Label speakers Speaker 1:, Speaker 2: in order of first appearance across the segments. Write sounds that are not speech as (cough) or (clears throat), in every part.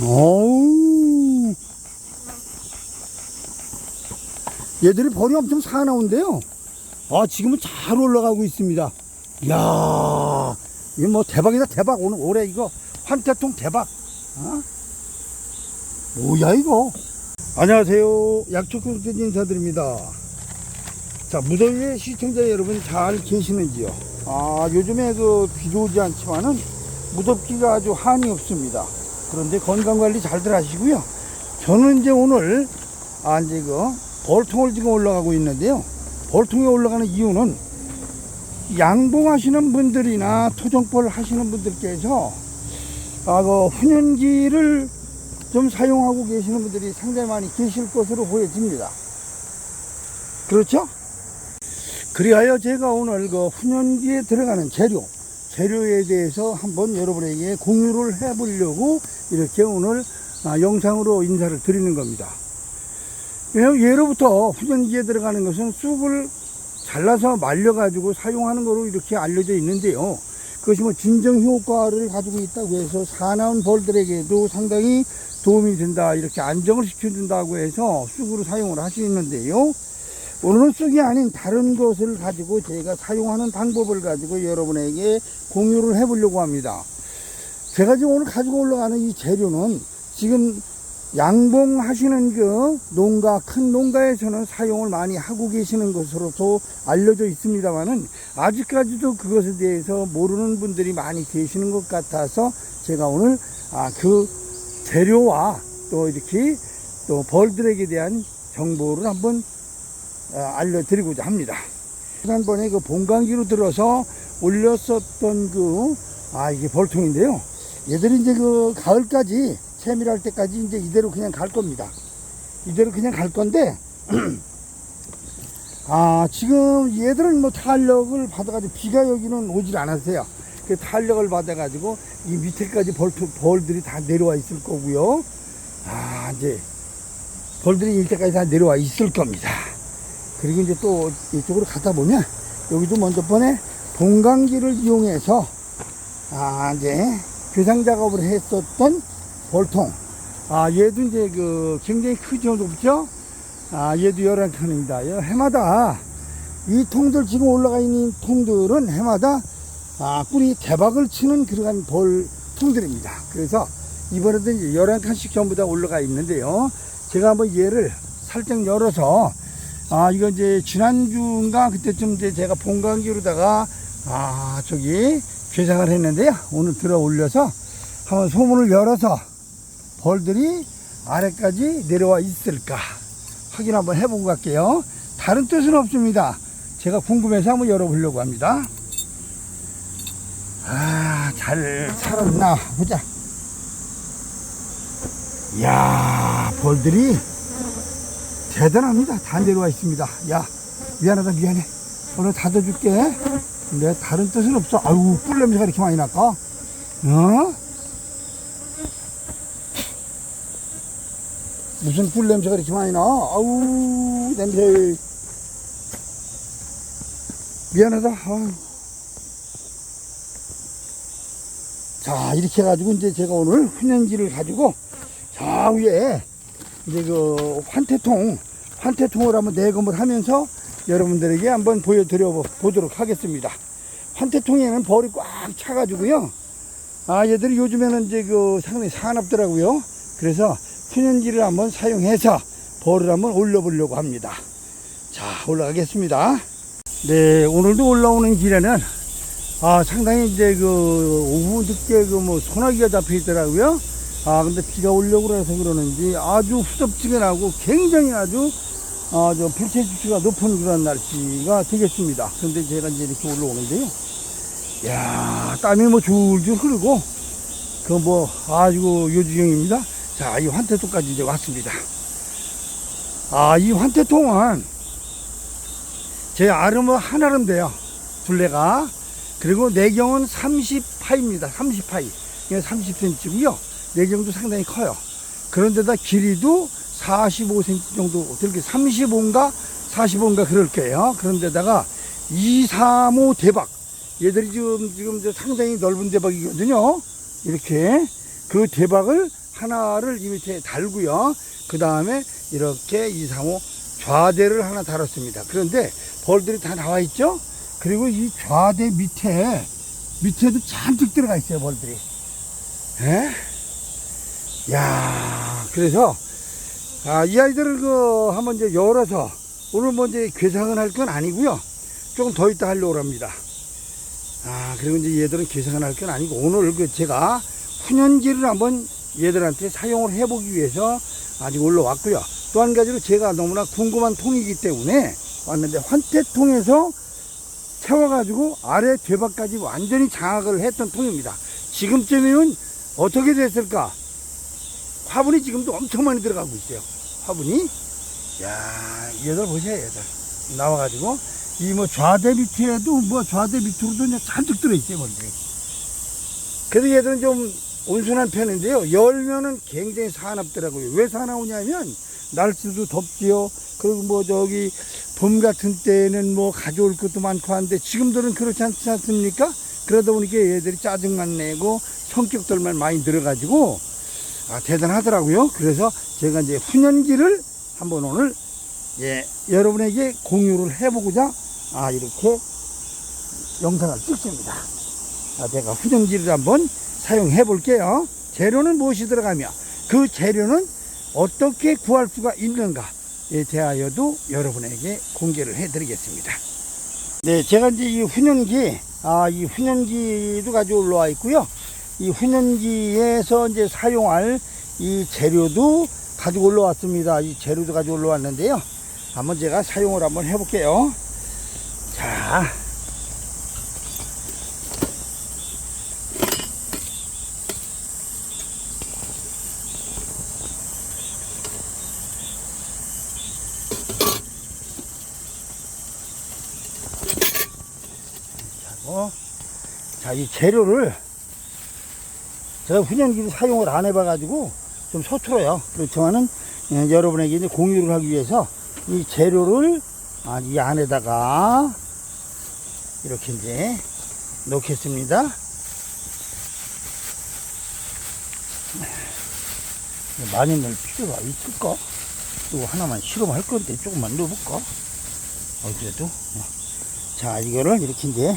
Speaker 1: 어우. 얘들이 벌이 엄청 사나운데요. 아, 지금은 잘 올라가고 있습니다. 이야, 이거 뭐 대박이다, 대박. 오늘 올해 이거 환태통 대박. 어? 뭐야, 이거. 안녕하세요. 약초꾼 인사드립니다. 자, 무더위에 시청자 여러분 잘 계시는지요? 아, 요즘에 그 비도 오지 않지만은 무덥기가 아주 한이 없습니다. 그런데 건강 관리 잘들 하시고요. 저는 이제 오늘, 아, 이제 그 벌통을 지금 올라가고 있는데요. 벌통에 올라가는 이유는 양봉하시는 분들이나 토종벌 하시는 분들께서 아, 그 훈연기를 좀 사용하고 계시는 분들이 상당히 많이 계실 것으로 보여집니다. 그렇죠? 그리하여 제가 오늘 그 훈연기에 들어가는 재료, 재료에 대해서 한번 여러분에게 공유를 해보려고 이렇게 오늘 아, 영상으로 인사를 드리는 겁니다. 예로부터 훈연기에 들어가는 것은 쑥을 잘라서 말려가지고 사용하는 거로 이렇게 알려져 있는데요. 그것이 뭐 진정 효과를 가지고 있다고 해서 사나운 벌들에게도 상당히 도움이 된다, 이렇게 안정을 시켜준다고 해서 쑥으로 사용을 하시는데요. 오늘은 쑥이 아닌 다른 것을 가지고 제가 사용하는 방법을 가지고 여러분에게 공유를 해보려고 합니다. 제가 지금 오늘 가지고 올라가는 이 재료는 지금 양봉 하시는 그 농가, 큰 농가에서는 사용을 많이 하고 계시는 것으로도 알려져 있습니다만은 아직까지도 그것에 대해서 모르는 분들이 많이 계시는 것 같아서 제가 오늘 아, 그 재료와 또 이렇게 또 벌들에게 대한 정보를 한번 아, 알려드리고자 합니다. 지난번에 그 본강기로 들어서 올렸었던 그, 아, 이게 벌통인데요. 얘들이 이제 그 가을까지 채밀할 때까지 이제 이대로 그냥 갈 겁니다. 이대로 그냥 갈 건데, (clears throat) 아, 지금 얘들은 뭐 탄력을 받아가지고 비가 여기는 오질 않았어요. 그 탄력을 받아가지고 이 밑에까지 벌, 벌들이 다 내려와 있을 거고요. 아, 이제 벌들이 이때까지 다 내려와 있을 겁니다. 그리고 이제 또 이쪽으로 가다 보면 여기도 먼저 번에 동강기를 이용해서 아 이제 괴상 작업을 했었던 볼통. 아 얘도 이제 그 굉장히 크죠 높죠? 아 얘도 11칸입니다. 해마다 이 통들 지금 올라가 있는 통들은 해마다 아 꿀이 대박을 치는 그러한 볼 통들입니다. 그래서 이번에도 이제 11칸씩 전부 다 올라가 있는데요. 제가 한번 얘를 살짝 열어서 아, 이거 이제 지난주인가 그때쯤 이제 제가 본관기로다가 아, 저기 괴상을 했는데요. 오늘 들어 올려서 한번 소문을 열어서 벌들이 아래까지 내려와 있을까 확인 한번 해보고 갈게요. 다른 뜻은 없습니다. 제가 궁금해서 한번 열어보려고 합니다. 아, 잘 살았나 보자. 이야, 벌들이 대단합니다. 다 내려와 있습니다. 야, 미안하다, 미안해. 오늘 닫아줄게. 근데 다른 뜻은 없어. 아유, 꿀 냄새가 이렇게 많이 날까? 어? 무슨 꿀 냄새가 이렇게 많이 나? 아우, 냄새. 미안하다. 아유. 자, 이렇게 해가지고 이제 제가 오늘 훈연지를 가지고 저 위에 이제 그 환태통, 환태통을 한번 내검을 하면서 여러분들에게 한번 보여드려 보도록 하겠습니다. 환태통에는 벌이 꽉 차가지고요. 아, 얘들이 요즘에는 이제 그 상당히 사납더라고요. 그래서 훈연기를 한번 사용해서 벌을 한번 올려보려고 합니다. 자, 올라가겠습니다. 네, 오늘도 올라오는 길에는 아, 상당히 이제 그 오후 늦게 그 뭐 소나기가 잡혀 있더라고요. 아, 근데 비가 오려고 그래서 그러는지 아주 후덥지근하고 굉장히 아주 아, 저 불쾌지수가 높은 그런 날씨가 되겠습니다. 그런데 제가 이제 이렇게 올라오는데요. 야 땀이 뭐 줄줄 흐르고, 그 뭐 아주 요지경입니다. 자, 이 환태통까지 이제 왔습니다. 아, 이 환태통은 제 아름은 한 아름 돼요. 둘레가. 그리고 내경은 30파입니다. 30파이. 30cm고요. 내경도 상당히 커요. 그런데다 길이도 45cm 정도 되게 35인가 45인가 그럴 거예요. 그런데다가 2, 3, 5 대박. 얘들이 지금 지금 저 상당히 넓은 대박이거든요. 이렇게 그 대박을 하나를 이 밑에 달고요. 그 다음에 이렇게 2, 3, 5 좌대를 하나 달았습니다. 그런데 벌들이 다 나와 있죠? 그리고 이 좌대 밑에, 밑에도 잔뜩 들어가 있어요, 벌들이. 에? 야 그래서, 아, 이 아이들을 그, 한번 이제 열어서, 오늘 뭐 이제 괴상을 할건 아니고요 조금 더 있다 하려고 합니다. 아, 그리고 이제 얘들은 괴상을 할건 아니고, 오늘 그 제가 훈연기를 한번 얘들한테 사용을 해보기 위해서 아직 올라왔고요. 또 한 가지로 제가 너무나 궁금한 통이기 때문에 왔는데 환태통에서 채워가지고 아래 뒤바까지 완전히 장악을 했던 통입니다. 지금쯤이면 어떻게 됐을까? 화분이 지금도 엄청 많이 들어가고 있어요. 화분이. 야, 얘들 보세요, 얘들. 나와가지고 이 뭐 좌대 밑에도 뭐 좌대 밑으로도 그냥 잔뜩 들어있어요, 벌들이. 그래도 얘들은 좀 온순한 편인데요. 열면은 굉장히 사납더라고요. 왜 사나우냐면 날씨도 덥지요. 그리고 뭐 저기 봄 같은 때는 뭐 가져올 것도 많고 한데 지금들은 그렇지 않지 않습니까? 그러다 보니까 얘들이 짜증만 내고 성격들만 많이 들어가지고 아, 대단하더라고요. 그래서 제가 이제 훈연기를 한번 오늘 예, 여러분에게 공유를 해보고자 아, 이렇게 영상을 찍습니다. 자, 제가 훈연기를 한번 사용해 볼게요. 재료는 무엇이 들어가며 그 재료는 어떻게 구할 수가 있는가에 대하여도 여러분에게 공개를 해 드리겠습니다. 네, 제가 이제 이 훈연기, 아, 이 훈연기도 가지고 올라와 있고요. 이 훈연기에서 이제 사용할 이 재료도 가지고 올라왔습니다. 이 재료도 가지고 올라왔는데요. 한번 제가 사용을 한번 해볼게요. 자, 어? 자, 이 재료를 제가 훈연기를 사용을 안 해봐가지고 좀 서툴어요. 그렇지만은 예, 여러분에게 이제 공유를 하기 위해서 이 재료를 아, 이 안에다가 이렇게 이제 넣겠습니다. 많이 넣을 필요가 있을까? 이거 하나만 실험할 건데 조금만 넣어볼까? 어, 그래도. 어. 자, 이거를 이렇게 이제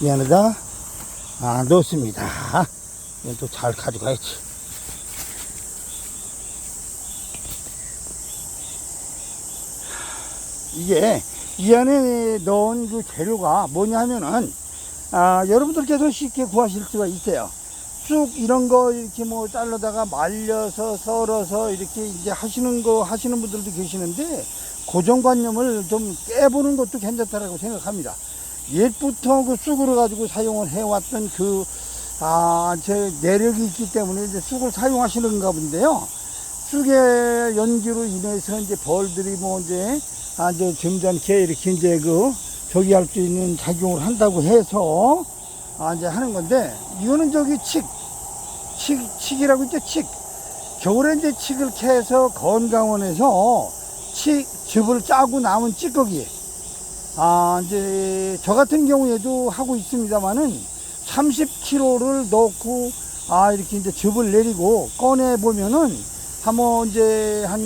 Speaker 1: 이 안에다 아, 넣습니다. 이건 또 잘 가져가야지. 이게 이 안에 넣은 그 재료가 뭐냐 하면은 아, 여러분들께서 쉽게 구하실 수가 있어요. 쑥 이런 거 이렇게 뭐 잘라다가 말려서 썰어서 이렇게 이제 하시는 거 하시는 분들도 계시는데 고정관념을 좀 깨보는 것도 괜찮다라고 생각합니다. 옛부터 그 쑥으로 가지고 사용을 해왔던 그, 아, 제 내력이 있기 때문에 이제 쑥을 사용하시는가 본데요. 쑥의 연기로 인해서 이제 벌들이 뭐 이제, 아, 이제 점잖게 이렇게 이제 그, 저기 할 수 있는 작용을 한다고 해서, 아, 이제 하는 건데, 이거는 저기 칡, 칡, 칡이라고 있죠, 칡. 겨울에 이제 칡을 캐서 건강원에서 칡, 즙을 짜고 남은 찌꺼기. 아, 이제, 저 같은 경우에도 하고 있습니다만은 30kg를 넣고, 아, 이렇게 이제 즙을 내리고 꺼내 보면은, 한번 이제 한,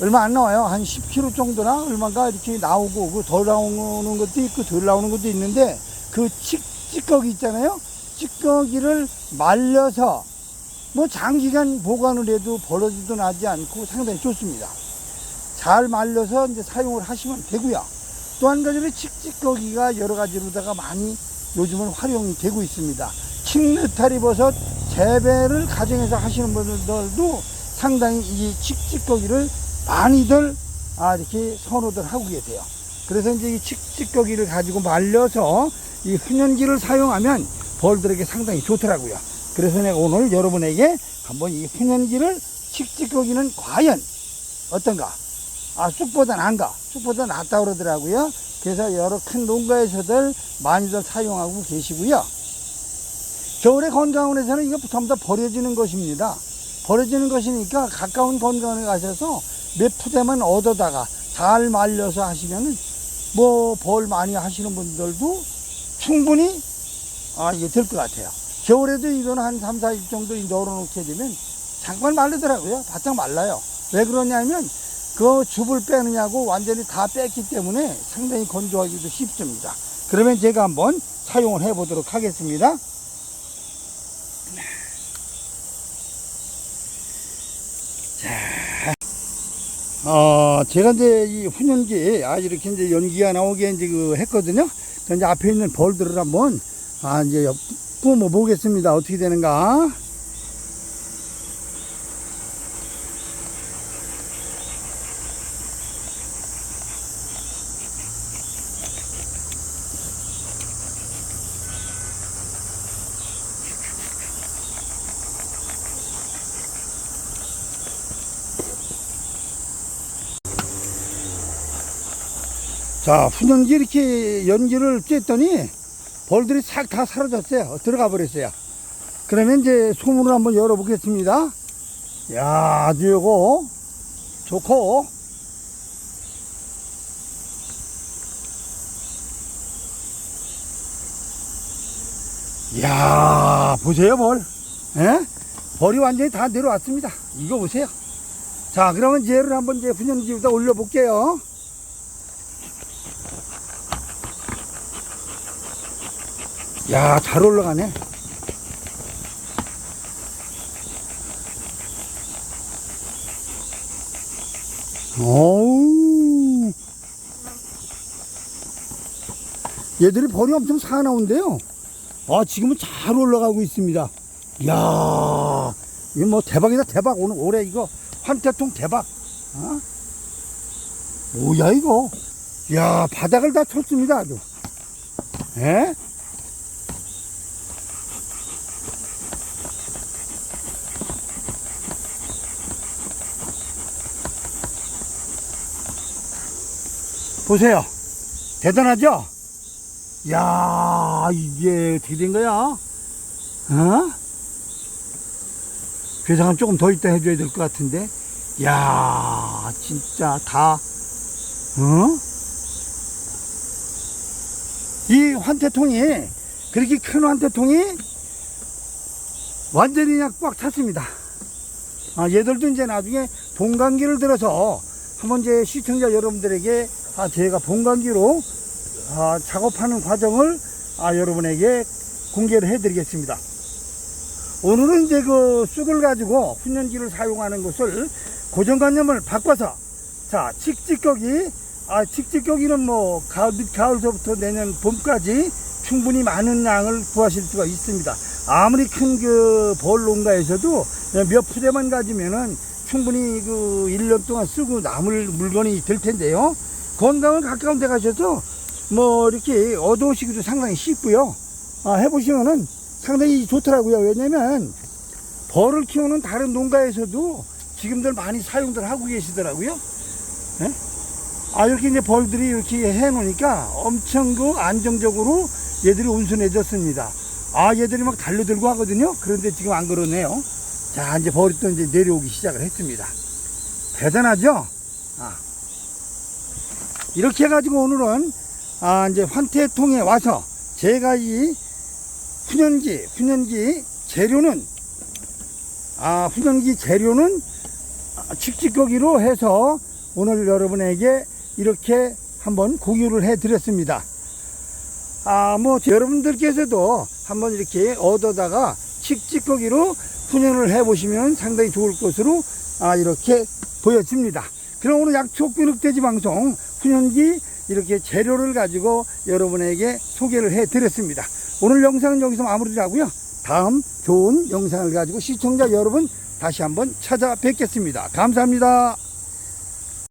Speaker 1: 얼마 안 나와요. 한 10kg 정도나 얼마가 이렇게 나오고, 그 덜 나오는 것도 있고, 덜 나오는 것도 있는데, 그 찌, 찌꺼기 있잖아요. 찌꺼기를 말려서, 뭐 장기간 보관을 해도 벌어지도 나지 않고 상당히 좋습니다. 잘 말려서 이제 사용을 하시면 되고요. 또 한 가지로 칡찌꺼기가 여러 가지로다가 많이 요즘은 활용이 되고 있습니다. 칡느타리 버섯 재배를 가정에서 하시는 분들도 상당히 이 칡찌꺼기를 많이들 아, 이렇게 선호들 하고 계세요. 그래서 이제 이 칡찌꺼기를 가지고 말려서 이 훈연기를 사용하면 벌들에게 상당히 좋더라고요. 그래서 내가 오늘 여러분에게 한번 이 훈연기를 칡찌꺼기는 과연 어떤가? 아, 쑥보다 나은가? 쑥보다 낫다 그러더라고요. 그래서 여러 큰 농가에서들 많이들 사용하고 계시고요. 겨울에 건강원에서는 이거 전부 다 버려지는 것입니다. 버려지는 것이니까 가까운 건강원에 가셔서 몇 푸대만 얻어다가 잘 말려서 하시면은 뭐 벌 많이 하시는 분들도 충분히 아, 이게 될 것 같아요. 겨울에도 이건 한 3, 4일 정도 널어놓게 되면 잠깐 마르더라고요. 바짝 말라요. 왜 그러냐면 그 줍을 빼느냐고 완전히 다 뺐기 때문에 상당히 건조하기도 쉽습니다. 그러면 제가 한번 사용을 해 보도록 하겠습니다. 어, 제가 이제 이 훈연기, 아, 이렇게 이제 연기가 나오게 이제 그 했거든요. 그 이제 앞에 있는 벌들을 한번, 아, 이제 뿜어 보겠습니다. 어떻게 되는가. 자, 훈연기 이렇게 연기를 쬐더니 벌들이 싹 다 사라졌어요. 들어가 버렸어요. 그러면 이제 소문을 한번 열어보겠습니다. 야, 아주 요거 좋고. 야 보세요, 벌. 예? 벌이 완전히 다 내려왔습니다. 이거 보세요. 자, 그러면 얘를 한번 이제 훈연기에다 올려볼게요. 야, 잘 올라가네. 어우. 얘들이 벌이 엄청 사나운데요. 아, 지금은 잘 올라가고 있습니다. 이야, 이거 뭐 대박이다, 대박. 오늘 올해 이거 환태통 대박. 어? 뭐야, 이거. 야, 바닥을 다 쳤습니다, 아주. 예? 보세요. 대단하죠? 야 이게 어떻게 된 거야? 어? 괴상은 조금 더 있다 해줘야 될 것 같은데. 야 진짜 다, 어? 이 환태통이, 그렇게 큰 환태통이 완전히 그냥 꽉 찼습니다. 아, 얘들도 이제 나중에 동강기를 들어서 한번 이제 시청자 여러분들에게 아, 제가 본관기로 아, 작업하는 과정을 아, 여러분에게 공개를 해드리겠습니다. 오늘은 이제 그 쑥을 가지고 훈연기를 사용하는 것을 고정관념을 바꿔서 자 칙직거기 아 칙직거기는 뭐 가을 밑 가을서부터 내년 봄까지 충분히 많은 양을 구하실 수가 있습니다. 아무리 큰 그 벌 농가에서도 몇 푸대만 가지면은 충분히 그 1년 동안 쓰고 남을 물건이 될 텐데요. 건강을 가까운 데 가셔서 뭐 이렇게 얻어오시기도 상당히 쉽고요. 아, 해보시면은 상당히 좋더라고요. 왜냐면 벌을 키우는 다른 농가에서도 지금들 많이 사용들 하고 계시더라고요. 예? 아, 이렇게 이제 벌들이 이렇게 해 놓으니까 엄청 그 안정적으로 얘들이 온순해졌습니다. 아, 얘들이 막 달려들고 하거든요. 그런데 지금 안 그러네요. 자, 이제 벌이 또 이제 내려오기 시작을 했습니다. 대단하죠? 아. 이렇게 해가지고 오늘은 아 이제 환태통에 와서 제가 이 훈연기 훈연기 재료는 아 훈연기 재료는 아, 칙칙거기로 해서 오늘 여러분에게 이렇게 한번 공유를 해 드렸습니다. 아 뭐 여러분들께서도 한번 이렇게 얻어다가 칙칙거기로 훈연을 해 보시면 상당히 좋을 것으로 아 이렇게 보여집니다. 그럼 오늘 약초 균흑돼지 방송 훈연기 이렇게 재료를 가지고 여러분에게 소개를 해 드렸습니다. 오늘 영상은 여기서 마무리하고요. 다음 좋은 영상을 가지고 시청자 여러분 다시 한번 찾아뵙겠습니다. 감사합니다.